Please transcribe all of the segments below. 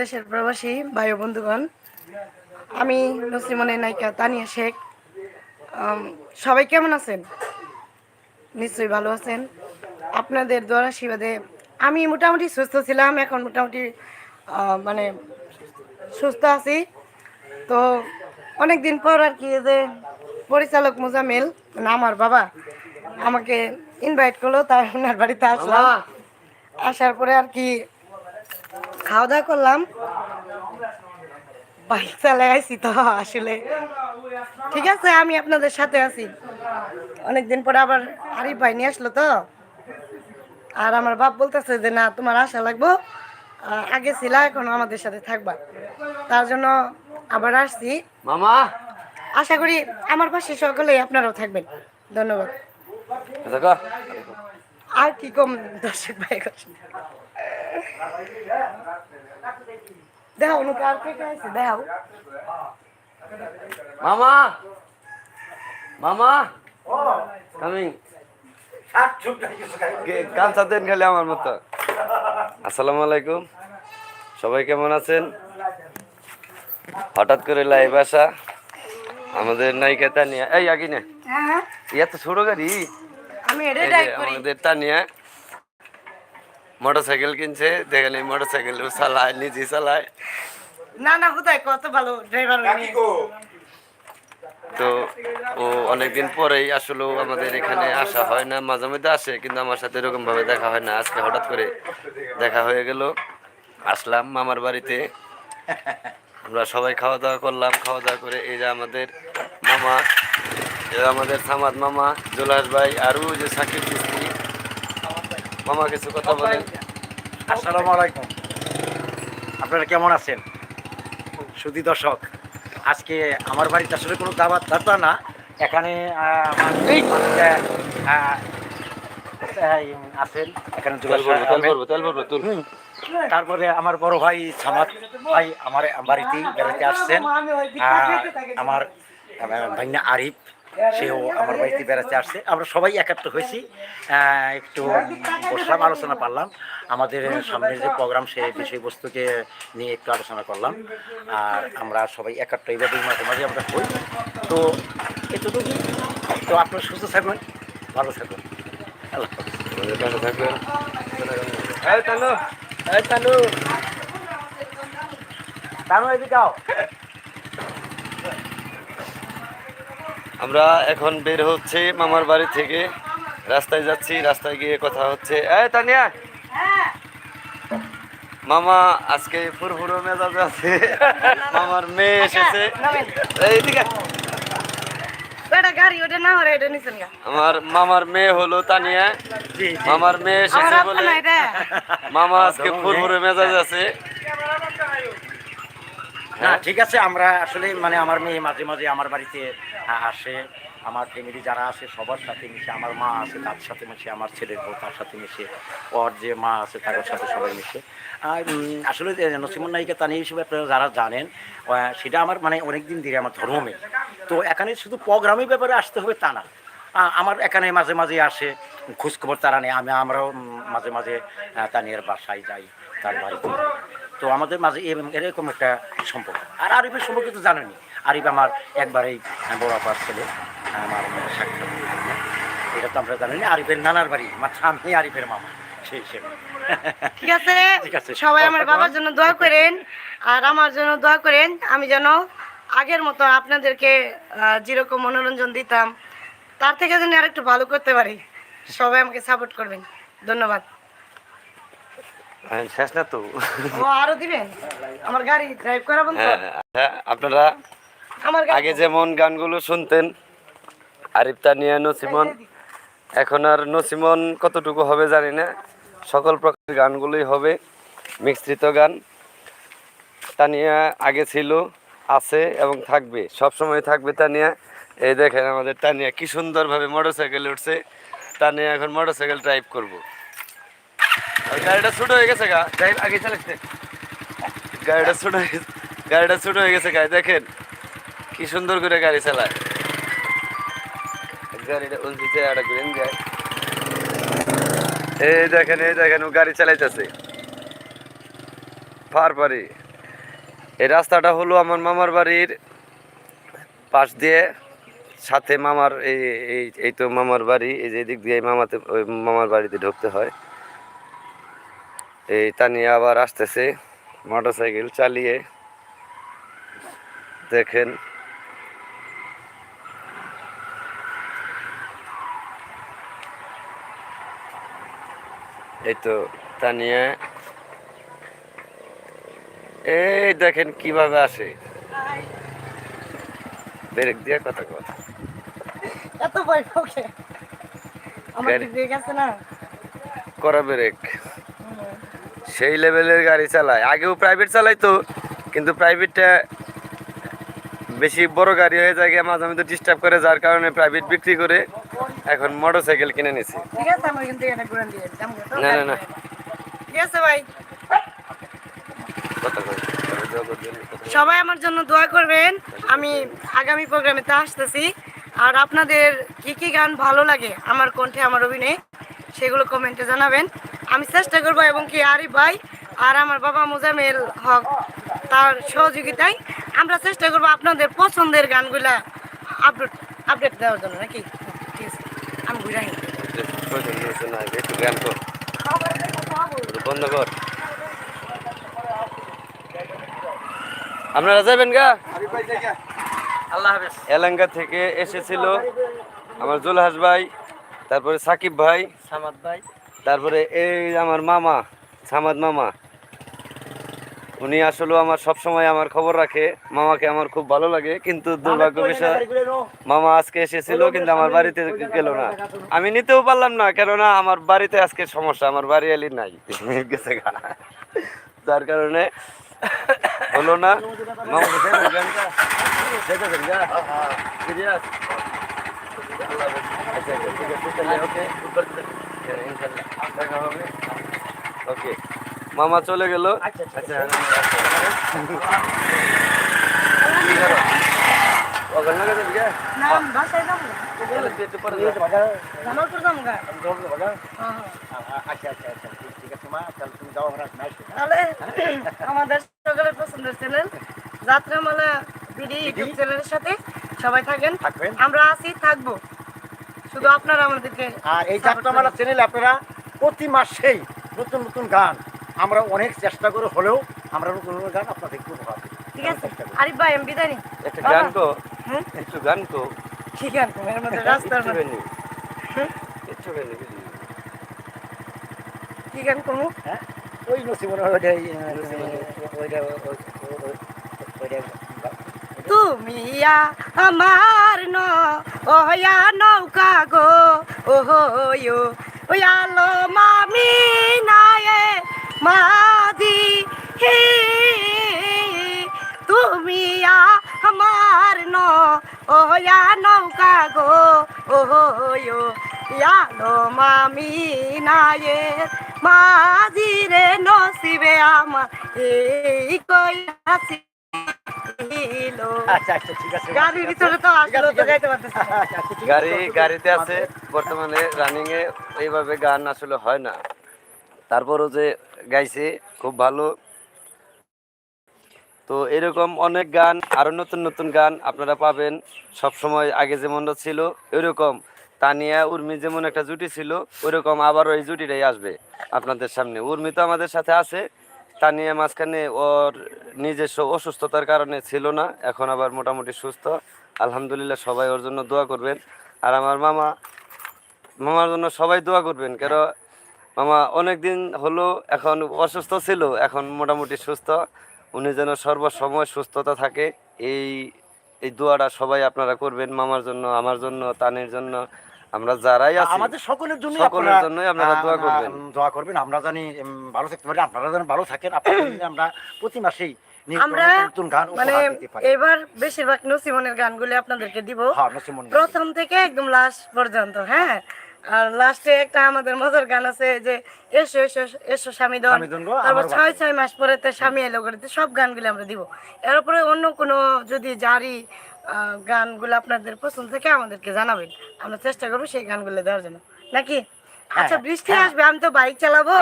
দেশের প্রবাসী ভাই ও বন্ধুগণ আমি নসিমনের নায়িকা তানিয়া শেখ। সবাই কেমন আছেন? নিশ্চয়ই ভালো আছেন। আপনাদের দ্বারা আশীর্বাদে আমি মোটামুটি সুস্থ ছিলাম এখন মোটামুটি মানে সুস্থ আছি। তো অনেক দিন পর আর কি যে পরিচালক মোজামেল মানে আমার বাবা আমাকে ইনভাইট করল তাই ওনার বাড়িতে আসলাম। আসার পরে আর কি খাওয়া দাওয়া করলাম। বাইক চালাই আইছি তো আসলে। ঠিক আছে আমি আপনাদের সাথে আছি। অনেকদিন পরে আবার আরিফ ভাই নিয়ে আসলো তো। আর আমার বাপ বলতেছে যে না তোমার আশা লাগবো। আগে ছিল এখন আমাদের সাথে থাকবা। তার জন্য আবার আসছি। মামা! আশা করি আমার পাশে সকলেই আপনারাও থাকবেন। ধন্যবাদ। আর কি কম দর্শক ভাই দেখাও আছে? দেখাও। মামা! মামা! কামিং গামছা দেন খালি আমার মতো। আসসালামু আলাইকুম। সবাই কেমন আছেন? হঠাৎ করে লাইভ আসা। আমাদের নায়িকা তানিয়া। এই আগে না। হ্যাঁ ইয়া তো ছোট গাড়ি। আমি এটা এই ড্রাইভ করি। আমাদের তানিয়া। মোটর সাইকেল কিনছে দেখেন এই মোটর সাইকেল চালায় নিজে চালায়। না না হুদাই কত ভালো ড্রাইভার তো ও অনেকদিন পরেই আসলে আমাদের এখানে আসা হয় না মাঝে মধ্যে আসে কিন্তু আমার সাথে এরকম ভাবে দেখা হয় না। আজকে হঠাৎ করে দেখা হয়ে গেল আসলাম মামার বাড়িতে। আমরা সবাই খাওয়া দাওয়া করলাম খাওয়া দাওয়া করে এই যে আমাদের মামা এই আমাদের সামাদ মামা জোলাস ভাই আরও ওই যে সাকিব মামা কিছু কথা বলেন। আসসালামু আলাইকুম। আপনারা কেমন আছেন? সুধী দর্শক আজকে আমার বাড়িতে আসলে কোনো দাবাত দাতা না। এখানে আছেন। এখানে। তারপরে আমার বড় ভাই সামাদ ভাই আমার বাড়িতে বেড়াতে আসছেন। আমার ভাইনা আরিফ। সেও আমার বাড়িতে বেড়াতে আসছে। আমরা সবাই একাত্র হয়েছি। একটু বসলাম আলোচনা পারলাম। আমাদের সামনের যে প্রোগ্রাম সেই বিষয়বস্তুকে নিয়ে একটু আলোচনা করলাম। আর আমরা সবাই একাত্র এইভাবেই মাঝে মাঝে আমরা হই তো এতটুকুই। তো আপনারা সুস্থ থাকবেন ভালো থাকবেন। আল্লাহ থাকবেন তানু এদিকে আমরা এখন বের হচ্ছে মামার বাড়ি থেকে। রাস্তায় যাচ্ছি রাস্তায় গিয়ে কথা হচ্ছে। এই তানিয়া! মামা আজকে ফুরফুরো মেজাজ আছে। মামার মেয়ে এসেছে। এইদিকে নিছেন গা। আমার মামার মেয়ে হলো তানিয়া। মামার মেয়ে এসেছে বলে মামা আজকে ফুরফুরে মেজাজ আছে। না, ঠিক আছে, আমরা আসলে মানে আমার মেয়ে মাঝে মাঝে আমার বাড়িতে আসে, আমার ফ্যামিলি যারা আছে সবার সাথে মিশে, আমার মা আছে তার সাথে মিশে, আমার ছেলের বউ তার সাথে মিশে, ওর যে মা আছে তাদের সাথে সবাই মিশে। আর আসলে নসিমন নায়িকা তানি হিসেবে আপনারা যারা জানেন সেটা আমার মানে অনেক দিন ধরে আমার ধর্মমেল তো এখানে শুধু প্রোগ্রামের ব্যাপারে আসতে হবে তা না। আমার এখানে মাঝে মাঝে আসে খোঁজখবর তারা নেই আমি আমরাও মাঝে মাঝে তানিয়ার বাসায় যাই, তার বাড়িতে। তো আমাদের মাঝে এরকম একটা সম্পর্ক। আর আরিফের সম্পর্কে তো জানেনি আরিফ আমার একবারেই বড় আপার ছেলে আমার সাক্ষাৎ এটা তো আমরা জানিনি। আরিফের নানার বাড়ি মাত্র আমি আরিফের মামা সেই হিসেবে। ঠিক আছে। সবাই আমার বাবার জন্য দোয়া করেন আর আমার জন্য দোয়া করেন। আমি যেন আগের মতো আপনাদেরকে যেরকম মনোরঞ্জন দিতাম তার থেকে যেন আর একটু ভালো করতে পারি। সবাই আমাকে সাপোর্ট করবেন। ধন্যবাদ। শেষ না তো। ও আরও দিবেন? আমার গাড়ি ড্রাইভ করাবেন তো হ্যাঁ হ্যাঁ, আপনারা আমার আগে যেমন গানগুলো শুনতেন আরিফ তানিয়া নসিমন এখন আর নসিমন কতটুকু হবে জানি না। সকল প্রকার গানগুলোই হবে মিশ্রিত গান। তানিয়া আগে ছিল আছে এবং থাকবে সব সময় থাকবে তানিয়া এই দেখেন আমাদের তানিয়া কি সুন্দরভাবে মোটরসাইকেল উঠছে। তানিয়া এখন মোটরসাইকেল ড্রাইভ করব। গাড়িটা ছোট হয়ে গেছে গা। ড্রাইভ আগে চালাচ্ছে গাড়িটা গাড়িটা ছোট হয়ে গেছে গায়ে দেখেন। কি সুন্দর করে গাড়ি চালায়। এই দেখেন এই দেখেন গাড়ি চালাইতেছে। পার পারি। এই রাস্তাটা হলো আমার মামার বাড়ির পাশ দিয়ে। সাথে মামার এই এই এই তো মামার বাড়ি, এই যে দিক দিয়ে মামাতে ওই মামার বাড়িতে ঢুকতে হয়। এই তানিয়া আবার আসতেছে মোটর সাইকেল চালিয়ে। দেখেন। এই তো তানিয়া। এই দেখেন কীভাবে আসে। ব্রেক দিয়ে কথা কথা এত ভয় ওকে আমার দিয়ে গেছে না? করা ব্রেক। সেই লেভেলের গাড়ি চালায়। আগেও প্রাইভেট চালাইতো কিন্তু প্রাইভেটটা বেশি বড় গাড়ি হয়ে যায় গিয়ে মাঝে মাঝে ডিস্টার্ব করে যার কারণে প্রাইভেট বিক্রি করে এখন মোটর সাইকেল কিনে নিছি। ঠিক আছে আমার কিন্তু এটা ঘুরান দিয়ে না, না, না। সবাই আমার জন্য দোয়া করবেন। আমি আগামী প্রোগ্রামেতে আসতেছি। আর আপনাদের কি কি গান ভালো লাগে আমার কণ্ঠে আমার অভিনয় সেগুলো কমেন্টে জানাবেন। আমি চেষ্টা করব এবং কি আরিফ ভাই আর আমার বাবা মুজামেল হক তার সহযোগিতায় আমরা চেষ্টা করব আপনাদের পছন্দের গানগুলা আপডেট আপডেট দেওয়ার জন্য নাকি? ঠিক আছে আমি বন্ধ কর। আপনারা যাবেন গা? আল্লাহ হাফেজ। এলাঙ্গা থেকে এসেছিল আমার জুলহাস ভাই তারপরে সাকিব ভাই সামাদ ভাই। তারপরে এই আমার মামা সামাদ মামা উনি আসলে আমার সব সময় আমার খবর রাখে। মামাকে আমার খুব ভালো লাগে কিন্তু দুর্ভাগ্য বিষয় মামা আজকে এসেছিল কিন্তু আমার বাড়িতে গেল না। আমি নিতেও পারলাম না কেননা আমার বাড়িতে আজকে সমস্যা আমার বাড়ি এলি নাই। গেছে। যার কারণে হলো না। মামা? দেখে? আচ্ছা, আচ্ছা, হবে। Okay, মামা চলে গেল আচ্ছা, আচ্ছা গা। হ্যাঁ, হ্যাঁ। আচ্ছা আচ্ছা আচ্ছা। ঠিক আছে মা। তাহলে তুমি যাও আমরা তাহলে আমাদের সকলের পছন্দের চ্যানেল যাত্রামালা বিডি? ইউটিউব চ্যানেলের সাথে সবাই থাকেন। থাকবেন? আমরা আছি থাকব। শুধু আপনারা আমাদেরকে আর এই যাত্রামালা। চ্যানেলে আপনারা প্রতি মাসেই নতুন নতুন গান আমরা অনেক চেষ্টা করে হলেও আমরা নতুন নতুন গান আপনাদেরকে উপহার। ঠিক আছে আরিফ ভাই আমি বিদায় একটা গান তো হ্যাঁ একটু গান তো ঠিক আছে এর মধ্যে রাস্তার মধ্যে হুম? একটু গানি? কি গান করব হ্যাঁ ওই নসিমন ওইটাই ওইটা ওইটা তুমি আমার ন ওয়া নৌকা গো ওহো ওই আলো মামি নায়ে মাদি হে। তুমি আমার ন ওয়া নৌকা গো ওহো আলো মামি নায়ে মাঝি রে, নসিবে আমার এই কইয়াছি লো আচ্ছা আচ্ছা ঠিক আছে গাড়ির ভিতরে তো আসলে তো গাইতে পারতেছি না। আচ্ছা। গাড়ি গাড়িতে আছে বর্তমানে রানিং এ এইভাবে গান আসলে হয় না। তারপরও যে গাইছে খুব ভালো। তো এরকম অনেক গান আরও নতুন নতুন গান আপনারা পাবেন। সব সময় আগে যেমন ছিল এরকম তানিয়া উর্মি যেমন একটা জুটি ছিল ওইরকম আবারও এই জুটিটাই আসবে আপনাদের সামনে। উর্মি তো আমাদের সাথে আছে তানিয়া মাঝখানে ওর নিজস্ব অসুস্থতার কারণে ছিল না, এখন আবার মোটামুটি সুস্থ। আলহামদুলিল্লাহ সবাই ওর জন্য দোয়া করবেন। আর আমার মামা, মামার জন্য সবাই দোয়া করবেন, কেন মামা অনেক দিন হলো এখন অসুস্থ ছিল, এখন মোটামুটি সুস্থ। উনি যেন সর্বসময় সুস্থতা থাকে, এই এই দোয়াটা সবাই আপনারা করবেন, মামার জন্য, আমার জন্য, তানের জন্য। আমরা যারাই আছি আমাদের সকলের জন্য সকলের জন্যই আপনারা দোয়া করবেন। দোয়া করবেন। আমরা জানি ভালো থাকতে পারি আপনারা যেন ভালো থাকেন আপনাদের জন্য আমরা প্রতি মাসেই আমরা মানে এবার বেশিরভাগ নসিমনের গানগুলি আপনাদেরকে দিব। হ্যাঁ নসিমন প্রথম থেকে একদম লাস্ট পর্যন্ত হ্যাঁ? আর লাস্টে একটা আমাদের মজার গান আছে যে এসো এসো এসো স্বামী দন তারপর ছয় ছয় মাস পরে তো স্বামী এলো করতে সব গানগুলো আমরা দিব। এর উপরে অন্য কোনো যদি জারি গানগুলো আপনাদের পছন্দ থেকে আমাদেরকে জানাবেন। আমরা চেষ্টা করব সেই গানগুলো দেওয়ার জন্য। নাকি? আচ্ছা হ্যাঁ, বৃষ্টি হ্যাঁ। আসবে আমি তো বাইক চালাবো।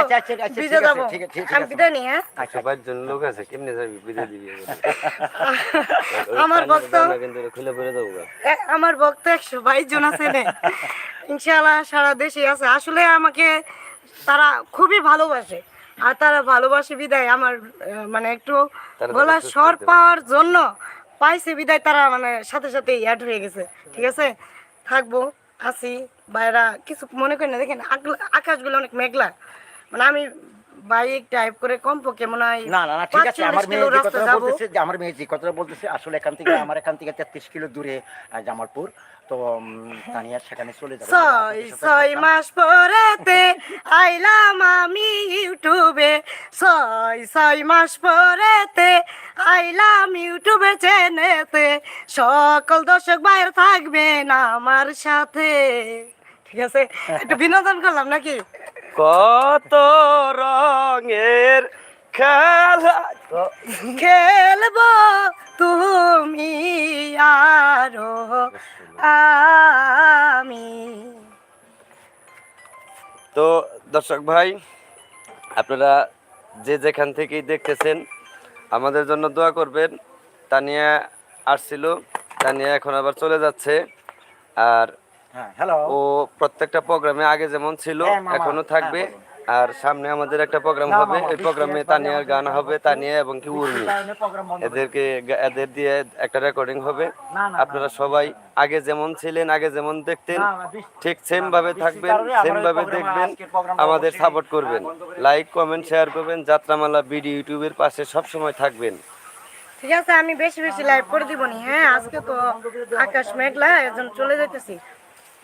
ভিজে যাব ঠিক আছে, ঠিক আমি বিদায় নিই হ্যাঁ? আচ্ছা। একশো লোক আছে কেমনে যাবি? বিদে দিবি আমার ভক্ত খুলে পড়ে যাব আমার ভক্ত একশো বাইশ জন আছে নে। ইনশাআল্লাহ সারা দেশে আছে। আসলে আমাকে তারা খুবই ভালোবাসে। আর তারা ভালোবাসে বিদায় আমার মানে একটু গলার স্বর পাওয়ার জন্য। পাইছে বিদায়, তারা মানে সাথে সাথে অ্যাড হয়ে গেছে। ঠিক আছে? থাকব আসি বাইরা, কিছু মনে করি না, দেখেন আকাশগুলো অনেক মেঘলা। মানে আমি বাইক ড্রাইভ করে কমপক্ষে মনে হয় না না না ঠিক আছে 45 আমার মেয়ে যে কথাটা বলতেছে যে আমার মেয়ে যে কথাটা বলতেছে আসলে এখান থেকে আমার এখান থেকে তেত্রিশ কিলো দূরে জামালপুর। তো উম, তানিয়া সেখানে চলে যাবে। ছয় ছয় মাস পরেতে আইলাম আমি ইউটিউবে। ছয় ছয় মাস পরেতে আইলাম ইউটিউবে চ্যানেতে সকল দর্শক বাইরে থাকবেন আমার সাথে। ঠিক আছে? একটু বিনোদন করলাম নাকি? কত রঙের খেলা। খেলব তুমি আরও আমি। তো দর্শক ভাই আপনারা যে যেখান থেকেই দেখতেছেন আমাদের জন্য দোয়া করবেন। তানিয়া আসছিল তানিয়া এখন আবার চলে যাচ্ছে। আর ও প্রত্যেকটা প্রোগ্রামে আগে যেমন ছিল হ্যাঁ, এখনও থাকবে। হ্যাঁ, আর সামনে আমাদের একটা প্রোগ্রাম হবে। ওই প্রোগ্রামে তানিয়ার গান হবে তানিয়া এবং কি উর্মি। এদেরকে এদের দিয়ে একটা রেকর্ডিং হবে। আপনারা সবাই আগে যেমন ছিলেন আগে যেমন দেখতেন ঠিক সেম ভাবে থাকবেন সেম ভাবে দেখবেন আমাদের সাপোর্ট করবেন। লাইক কমেন্ট শেয়ার করবেন যাত্রামালা বিডি ইউটিউবের পাশে সব সময় থাকবেন। ঠিক আছে আমি বেশি বেশি লাইভ করে দিব নি। হ্যাঁ আজকে তো আকাশ মেঘলা এজন চলে যাইতেছি।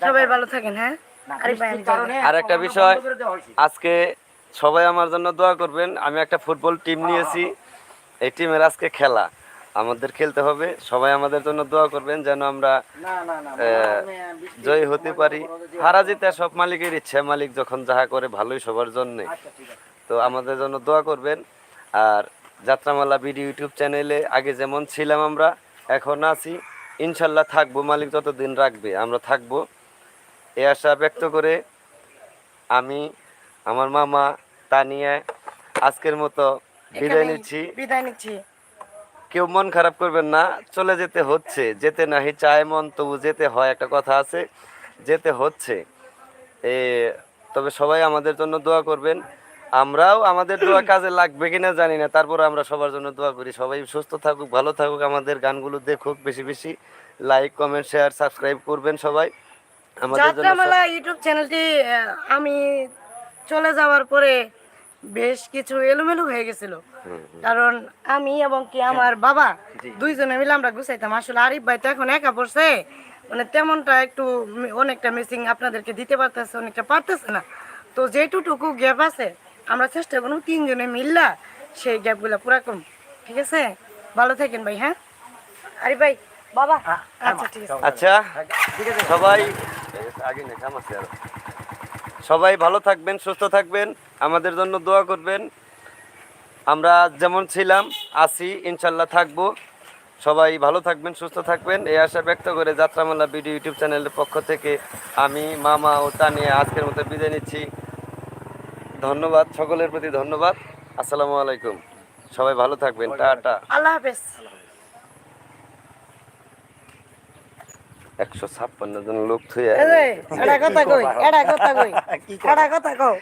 সবাই ভালো থাকেন হ্যাঁ। আর একটা বিষয়। আজকে সবাই আমার জন্য দোয়া করবেন। আমি একটা ফুটবল টিম নিয়েছি। এই টিমের আজকে খেলা। আমাদের খেলতে হবে। সবাই আমাদের জন্য দোয়া করবেন যেন আমরা জয়ী হতে পারি। হারা জিতে সব মালিকের ইচ্ছে। মালিক যখন যাহা করে ভালোই সবার জন্যে। আচ্ছা। তো আমাদের জন্য দোয়া করবেন। আর যাত্রামালা বিডি ইউটিউব চ্যানেলে আগে যেমন ছিলাম আমরা এখন আছি। ইনশাল্লাহ থাকব। মালিক যতদিন রাখবে আমরা থাকব। এ আশা ব্যক্ত করে আমি আমার মামা তানিয়া আজকের মতো বিদায় নিচ্ছি। বিদায় নিচ্ছি। কেউ মন খারাপ করবেন না চলে যেতে হচ্ছে। যেতে নাহি চায় মন তবু যেতে হয় একটা কথা আছে যেতে হচ্ছে। এ তবে সবাই আমাদের জন্য দোয়া করবেন। আমরাও আমাদের দোয়া কাজে লাগবে কিনা জানি না তারপর আমরা সবার জন্য দোয়া করি। সবাই সুস্থ থাকুক ভালো থাকুক আমাদের গানগুলো দেখুক বেশি বেশি। লাইক কমেন্ট শেয়ার সাবস্ক্রাইব করবেন সবাই। যাত্রামালা ইউটিউব চ্যানেলটি আমি চলে যাওয়ার পরে বেশ কিছু এলোমেলো হয়ে গেছিল। কারণ আমি এবং কি আমার বাবা দুইজনে মিলে আমরা গুছাইতাম। আসলে আরিফ ভাই তো এখন একা পড়ছে মানে তেমনটা একটু অনেকটা মিসিং আপনাদেরকে দিতে পারতেছে অনেকটা পারতেছে না। তো যেটুকু গ্যাপ আছে আমরা চেষ্টা করব তিনজনে মিললা সেই গ্যাপগুলো পুরা করুন। ঠিক আছে? ভালো থাকেন ভাই হ্যাঁ? আরিফ ভাই বাবা। হ্যাঁ, আচ্ছা ঠিক আছে। আচ্ছা ঠিক আছে। আরও। সবাই ভালো থাকবেন সুস্থ থাকবেন আমাদের জন্য দোয়া করবেন। আমরা যেমন ছিলাম আছি ইনশাল্লাহ থাকব। সবাই ভালো থাকবেন সুস্থ থাকবেন। এই আশা ব্যক্ত করে যাত্রামালা ভিডিও ইউটিউব চ্যানেলের পক্ষ থেকে আমি মামা ও তানিয়া আজকের মতো বিদায় নিচ্ছি। ধন্যবাদ সকলের প্রতি ধন্যবাদ। আসসালামু আলাইকুম। সবাই ভালো থাকবেন। টাটা আল্লাহ হাফেজ। একশো ছাপ্পান্ন জন লোক থুয়ে কথা কই কথা কই কথা কও।